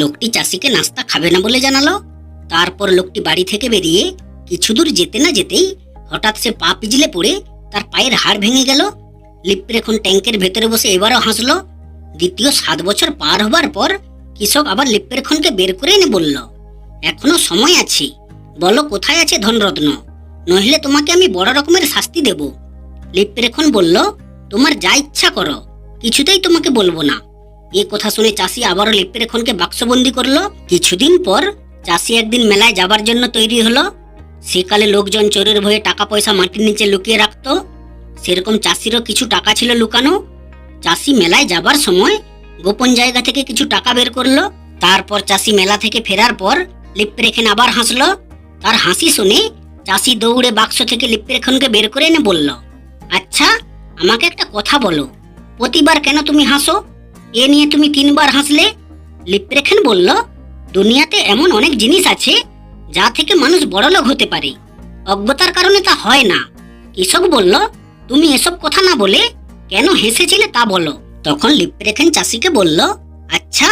লোকটি চাষিকে নাস্তা খাবে না বলে জানালো। তারপর লোকটি বাড়ি থেকে বেরিয়ে কিছু দূর যেতে না যেতেই হঠাৎ সে পা পিছলে পড়ে তার পায়ের হাড় ভেঙে গেল। লিপ্পের এখন ট্যাঙ্কের ভেতরে বসে এবারও হাসলো। দ্বিতীয় সাত বছর পার হবার পর কৃষক আবার লিপ্পের খনকে বের করে এনে বলল, এখনও সময় আছে। বলো কোথায় আছে ধনরত্ন? নইলে তোমাকে আমি বড় রকমের শাস্তি দেব। লিপ্পের খন বলল, তোমার যা ইচ্ছা করো। কিছুতেই তোমাকে বলব না। এ কথা শুনে চাষি আবারও লিপ্পের খনকে বাক্সবন্দি করল। কিছুদিন পর চাষি একদিন মেলায় যাবার জন্য তৈরি হলো। সেকালে লোকজন চোরের ভয়ে টাকা পয়সা মাটির নিচে লুকিয়ে রাখতো। সেরকম চাষিরও কিছু টাকা ছিল লুকানো। চাষি মেলায় যাবার সময় গোপন জায়গা থেকে কিছু টাকা বের করল। তারপর চাষি মেলা থেকে ফেরার পর লিপ্পেরেখান আবার হাসলো। তার হাসি শুনে চাষি দৌড়ে বাক্স থেকে লিপ্পেরেখনকে বের করে এনে বলল আচ্ছা আমাকে একটা কথা বলো। প্রতিবার কেন তুমি হাসো? এ নিয়ে তুমি তিনবার হাসলে? লিপ্রেখেন বলল, দুনিয়াতে এমন অনেক জিনিস আছে যা থেকে মানুষ বড়লোক হতে পারে। অজ্ঞতার কারণে তা হয় না। কৃষক বলল, তুমি এসব কথা না বলে কেন হেসেছিলে তা বলো। তখন লিপ্রেখেন চাষিকে বলল আচ্ছা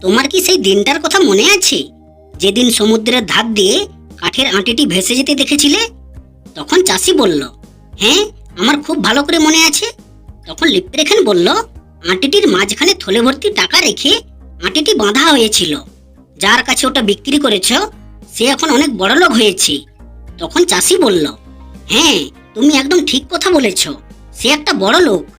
তোমার কি সেই দিনটার কথা মনে আছে? যেদিন সমুদ্রের ধার দিয়ে কাঠের আঁটিটি ভেসে যেতে দেখেছিলে? তখন চাষি বলল হ্যাঁ আমার খুব ভালো করে মনে আছে। তখন লিপ্রেখেন বলল আঁটিটির মাঝখানে থলে ভর্তি টাকা রেখে আঁটিটি বাঁধা হয়েছিল। যার কাছে ওটা বিক্রি করেছ, সে এখন অনেক বড় লোক হয়েছে। তখন চাষি বলল হ্যাঁ তুমি একদম ঠিক কথা বলেছ। সে একটা বড় লোক